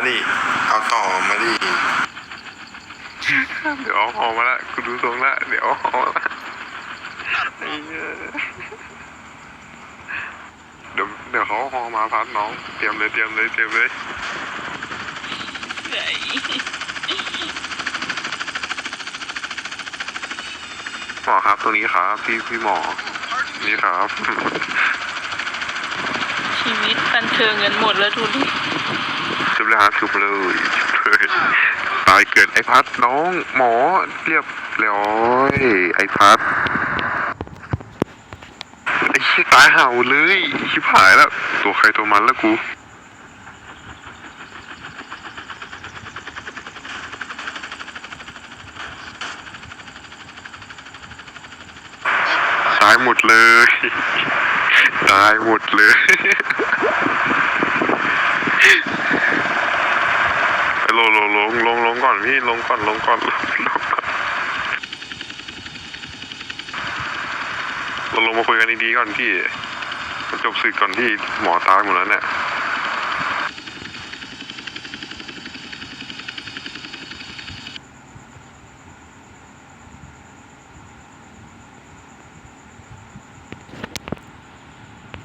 มาดิ เดี๋ยวเอาหอมาละกูดูทรงละเดี๋ยวเอาหอมาละไอ้เหี้ยเดี๋ยวเดี๋ยวเขาเอาหอมาพัดน้อง เตรียมเลยเตรียมเลยเตรียมเลยเหนื่อยหมอครับตรงนี้ครับพี่พี่หมอ นี่ครับ ชีวิตบันเทิงกันหมดแล้วทุน ลยครับชุบเลยชุบเลยตายเกิดไอพัดน้องหมอเรียบร้อยไอพัดไอชี้ยตายเห่าเลยชิบหายแล้ว ตัวใครตัวมันแล้วกูตายหมดเลยตายหมดเลย ลงลงลงลงลงก่อนพี่ลงก่อนลงก่อนลงก่อนเราลงมาคุยกันดีๆก่อนพี่จบสึกก่อนที่หมอตายหมดแล้วเนี่ย